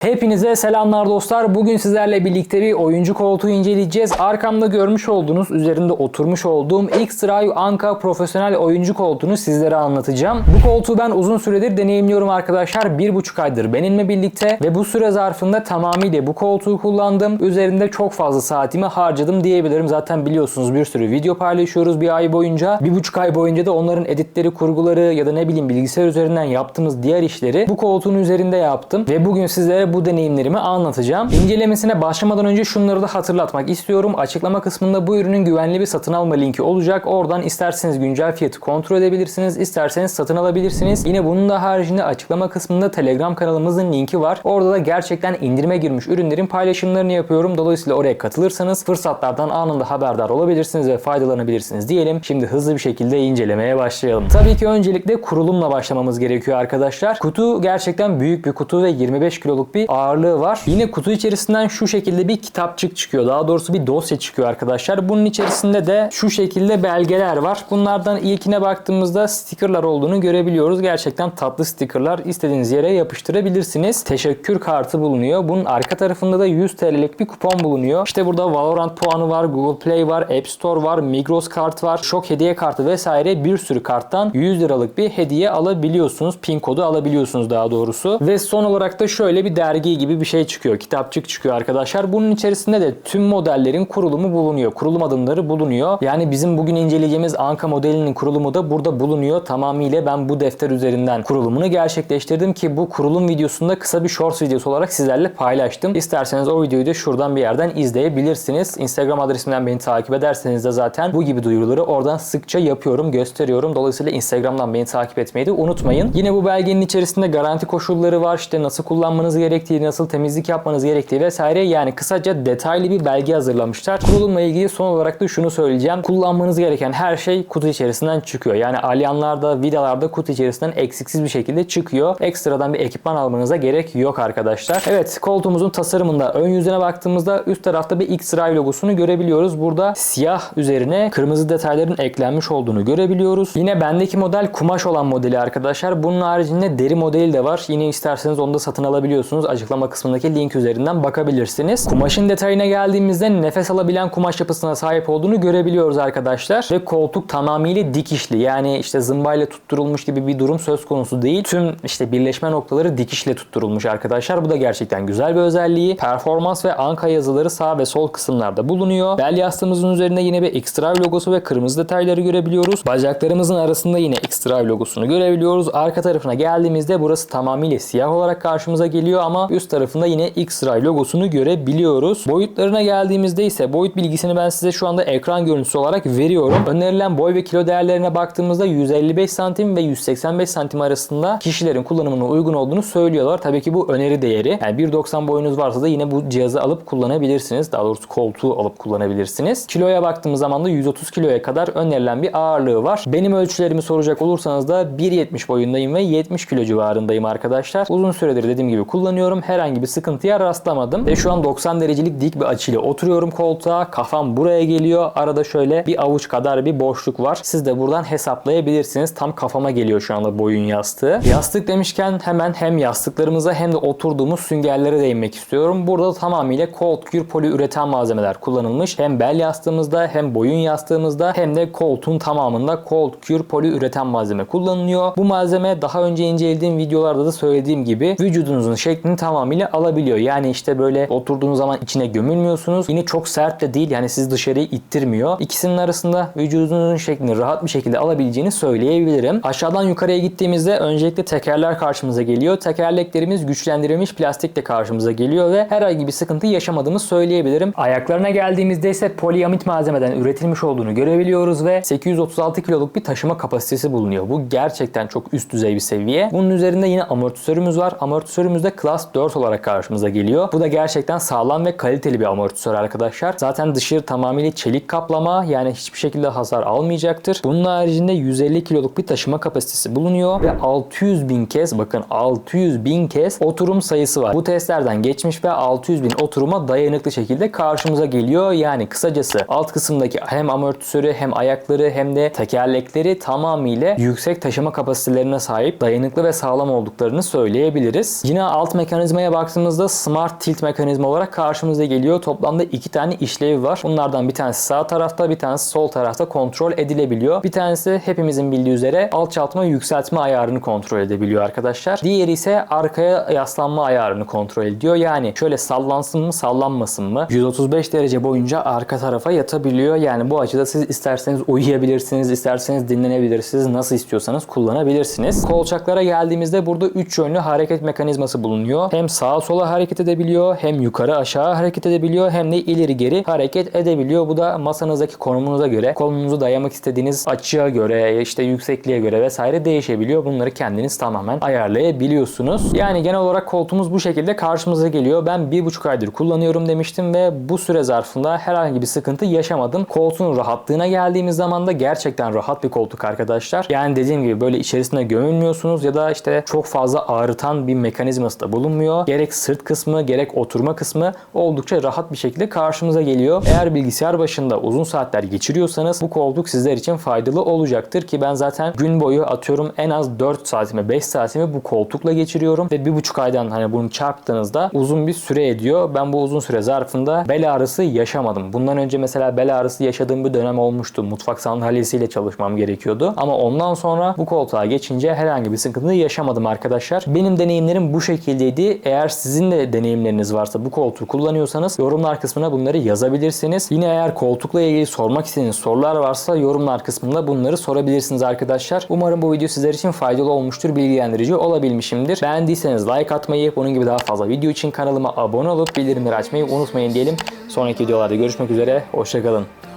Hepinize selamlar dostlar. Bugün sizlerle birlikte bir oyuncu koltuğu inceleyeceğiz. Arkamda görmüş olduğunuz, üzerinde oturmuş olduğum X-Drive Anka profesyonel oyuncu koltuğunu sizlere anlatacağım. Bu koltuğu ben uzun süredir deneyimliyorum arkadaşlar. Bir buçuk aydır benimle birlikte ve bu süre zarfında tamamıyla bu koltuğu kullandım. Üzerinde çok fazla saatimi harcadım diyebilirim. Zaten biliyorsunuz bir sürü video paylaşıyoruz bir ay boyunca. Bir buçuk ay boyunca da onların editleri, kurguları ya da ne bileyim bilgisayar üzerinden yaptığımız diğer işleri bu koltuğun üzerinde yaptım. Ve bugün sizlere bu deneyimlerimi anlatacağım. İncelemesine başlamadan önce şunları da hatırlatmak istiyorum. Açıklama kısmında bu ürünün güvenli bir satın alma linki olacak. Oradan isterseniz güncel fiyatı kontrol edebilirsiniz. isterseniz satın alabilirsiniz. Yine bunun da haricinde açıklama kısmında Telegram kanalımızın linki var. Orada da gerçekten indirime girmiş ürünlerin paylaşımlarını yapıyorum. Dolayısıyla oraya katılırsanız fırsatlardan anında haberdar olabilirsiniz ve faydalanabilirsiniz diyelim. Şimdi hızlı bir şekilde incelemeye başlayalım. Tabii ki öncelikle kurulumla başlamamız gerekiyor arkadaşlar. Kutu gerçekten büyük bir kutu ve 25 kiloluk bir ağırlığı var. Yine kutu içerisinden şu şekilde bir kitapçık çıkıyor. Daha doğrusu bir dosya çıkıyor arkadaşlar. Bunun içerisinde de şu şekilde belgeler var. Bunlardan ilkine baktığımızda stickerlar olduğunu görebiliyoruz. Gerçekten tatlı stickerlar. İstediğiniz yere yapıştırabilirsiniz. Teşekkür kartı bulunuyor. Bunun arka tarafında da 100 TL'lik bir kupon bulunuyor. İşte burada Valorant puanı var, Google Play var, App Store var, Migros kart var, şok hediye kartı vesaire bir sürü karttan 100 liralık bir hediye alabiliyorsunuz. Pin kodu alabiliyorsunuz daha doğrusu. Ve son olarak da şöyle bir dergi gibi bir şey çıkıyor. Kitapçık çıkıyor arkadaşlar. Bunun içerisinde de tüm modellerin kurulumu bulunuyor. Kurulum adımları bulunuyor. Yani bizim bugün inceleyeceğimiz Anka modelinin kurulumu da burada bulunuyor. Tamamıyla ben bu defter üzerinden kurulumunu gerçekleştirdim ki bu kurulum videosunda kısa bir shorts videosu olarak sizlerle paylaştım. İsterseniz o videoyu da şuradan bir yerden izleyebilirsiniz. Instagram adresimden beni takip ederseniz de zaten bu gibi duyuruları oradan sıkça yapıyorum, gösteriyorum. Dolayısıyla Instagram'dan beni takip etmeyi de unutmayın. Yine bu belgenin içerisinde garanti koşulları var. İşte nasıl kullanmanız gerektiği, nasıl temizlik yapmanız gerektiği vesaire. Yani kısaca detaylı bir belge hazırlamışlar. Kurulumla ilgili son olarak da şunu söyleyeceğim. Kullanmanız gereken her şey kutu içerisinden çıkıyor. Yani alyanlarda, vidalarda kutu içerisinden eksiksiz bir şekilde çıkıyor. Ekstradan bir ekipman almanıza gerek yok arkadaşlar. Evet koltuğumuzun tasarımında ön yüzüne baktığımızda üst tarafta bir X-Ray logosunu görebiliyoruz. Burada siyah üzerine kırmızı detayların eklenmiş olduğunu görebiliyoruz. Yine bendeki model kumaş olan modeli arkadaşlar. Bunun haricinde deri modeli de var. Yine isterseniz onu da satın alabiliyorsunuz. Açıklama kısmındaki link üzerinden bakabilirsiniz. Kumaşın detayına geldiğimizde nefes alabilen kumaş yapısına sahip olduğunu görebiliyoruz arkadaşlar. Ve koltuk tamamıyla dikişli. Yani işte zımbayla tutturulmuş gibi bir durum söz konusu değil. Tüm işte birleşme noktaları dikişle tutturulmuş arkadaşlar. Bu da gerçekten güzel bir özelliği. Performans ve anka yazıları sağ ve sol kısımlarda bulunuyor. Bel yastığımızın üzerinde yine bir X-Drive logosu ve kırmızı detayları görebiliyoruz. Bacaklarımızın arasında yine X-Drive logosunu görebiliyoruz. Arka tarafına geldiğimizde burası tamamıyla siyah olarak karşımıza geliyor ama üst tarafında yine X-Ray logosunu görebiliyoruz. Boyutlarına geldiğimizde ise boyut bilgisini ben size şu anda ekran görüntüsü olarak veriyorum. Önerilen boy ve kilo değerlerine baktığımızda 155 santim ve 185 santim arasında kişilerin kullanımına uygun olduğunu söylüyorlar. Tabii ki bu öneri değeri. Yani 1.90 boyunuz varsa da yine bu cihazı alıp kullanabilirsiniz. Daha doğrusu koltuğu alıp kullanabilirsiniz. Kiloya baktığımız zaman da 130 kiloya kadar önerilen bir ağırlığı var. Benim ölçülerimi soracak olursanız da 1.70 boyundayım ve 70 kilo civarındayım arkadaşlar. Uzun süredir dediğim gibi kullanıyorum. Herhangi bir sıkıntıya rastlamadım. Ve şu an 90 derecelik dik bir açıyla oturuyorum koltuğa. Kafam buraya geliyor. Arada şöyle bir avuç kadar bir boşluk var. Siz de buradan hesaplayabilirsiniz. Tam kafama geliyor şu anda boyun yastığı. Yastık demişken hemen hem yastıklarımıza hem de oturduğumuz süngerlere değinmek istiyorum. Burada tamamıyla cold cure poli üreten malzemeler kullanılmış. Hem bel yastığımızda hem boyun yastığımızda hem de koltuğun tamamında cold cure poli üreten malzeme kullanılıyor. Bu malzeme daha önce incelediğim videolarda da söylediğim gibi vücudunuzun şeklini tamamıyla alabiliyor. Yani işte böyle oturduğunuz zaman içine gömülmüyorsunuz. Yine çok sert de değil yani sizi dışarıya ittirmiyor. İkisinin arasında vücudunuzun şeklini rahat bir şekilde alabileceğini söyleyebilirim. Aşağıdan yukarıya gittiğimizde öncelikle tekerler karşımıza geliyor. Tekerleklerimiz güçlendirilmiş plastikle karşımıza geliyor ve herhangi bir sıkıntı yaşamadığımı söyleyebilirim. Ayaklarına geldiğimizde ise poliamit malzemeden üretilmiş olduğunu görebiliyoruz ve 836 kiloluk bir taşıma kapasitesi bulunuyor. Bu gerçekten çok üst düzey bir seviye. Bunun üzerinde yine amortisörümüz var. Amortisörümüz de Class 4 olarak karşımıza geliyor. Bu da gerçekten sağlam ve kaliteli bir amortisör arkadaşlar. Zaten dışı tamamıyla çelik kaplama yani hiçbir şekilde hasar almayacaktır. Bunun haricinde 150 kiloluk bir taşıma kapasitesi bulunuyor ve 600 bin kez bakın 600 bin kez oturum sayısı var. Bu testlerden geçmiş ve 600 bin oturuma dayanıklı şekilde karşımıza geliyor. Yani kısacası alt kısımdaki hem amortisörü hem ayakları hem de tekerlekleri tamamıyla yüksek taşıma kapasitelerine sahip dayanıklı ve sağlam olduklarını söyleyebiliriz. Yine alt mekanizmaya baktığımızda Smart Tilt mekanizma olarak karşımıza geliyor. Toplamda iki tane işlevi var. Bunlardan bir tanesi sağ tarafta, bir tanesi sol tarafta kontrol edilebiliyor. Bir tanesi hepimizin bildiği üzere alçaltma yükseltme ayarını kontrol edebiliyor arkadaşlar. Diğeri ise arkaya yaslanma ayarını kontrol ediyor. Yani şöyle sallansın mı sallanmasın mı 135 derece boyunca arka tarafa yatabiliyor. Yani bu açıda siz isterseniz uyuyabilirsiniz, isterseniz dinlenebilirsiniz. Nasıl istiyorsanız kullanabilirsiniz. Kolçaklara geldiğimizde burada 3 yönlü hareket mekanizması bulunuyor. Hem sağa sola hareket edebiliyor, hem yukarı aşağı hareket edebiliyor, hem de ileri geri hareket edebiliyor. Bu da masanızdaki konumunuza göre, kolunuzu dayamak istediğiniz açıya göre, işte yüksekliğe göre vesaire değişebiliyor. Bunları kendiniz tamamen ayarlayabiliyorsunuz. Yani genel olarak koltuğumuz bu şekilde karşımıza geliyor. Ben 1,5 aydır kullanıyorum demiştim ve bu süre zarfında herhangi bir sıkıntı yaşamadım. Koltuğun rahatlığına geldiğimiz zaman da gerçekten rahat bir koltuk arkadaşlar. Yani dediğim gibi böyle içerisine gömülmüyorsunuz ya da işte çok fazla ağrıtan bir mekanizması da bulunmuyor. Gerek sırt kısmı gerek oturma kısmı oldukça rahat bir şekilde karşımıza geliyor. Eğer bilgisayar başında uzun saatler geçiriyorsanız bu koltuk sizler için faydalı olacaktır ki ben zaten gün boyu atıyorum en az 4 saatimi 5 saatimi bu koltukla geçiriyorum ve bir buçuk aydan hani bunu çarptığınızda uzun bir süre ediyor. Ben bu uzun süre zarfında bel ağrısı yaşamadım. Bundan önce mesela bel ağrısı yaşadığım bir dönem olmuştu. Mutfak sandalyesiyle çalışmam gerekiyordu. Ama ondan sonra bu koltuğa geçince herhangi bir sıkıntı yaşamadım arkadaşlar. Benim deneyimlerim bu şekildeydi. Eğer sizin de deneyimleriniz varsa bu koltuğu kullanıyorsanız yorumlar kısmına bunları yazabilirsiniz. Yine eğer koltukla ilgili sormak istediğiniz sorular varsa yorumlar kısmında bunları sorabilirsiniz arkadaşlar. Umarım bu video sizler için faydalı olmuştur, bilgilendirici olabilmişimdir. Beğendiyseniz like atmayı, bunun gibi daha fazla video için kanalıma abone olup bildirimleri açmayı unutmayın diyelim. Sonraki videolarda görüşmek üzere, hoşçakalın.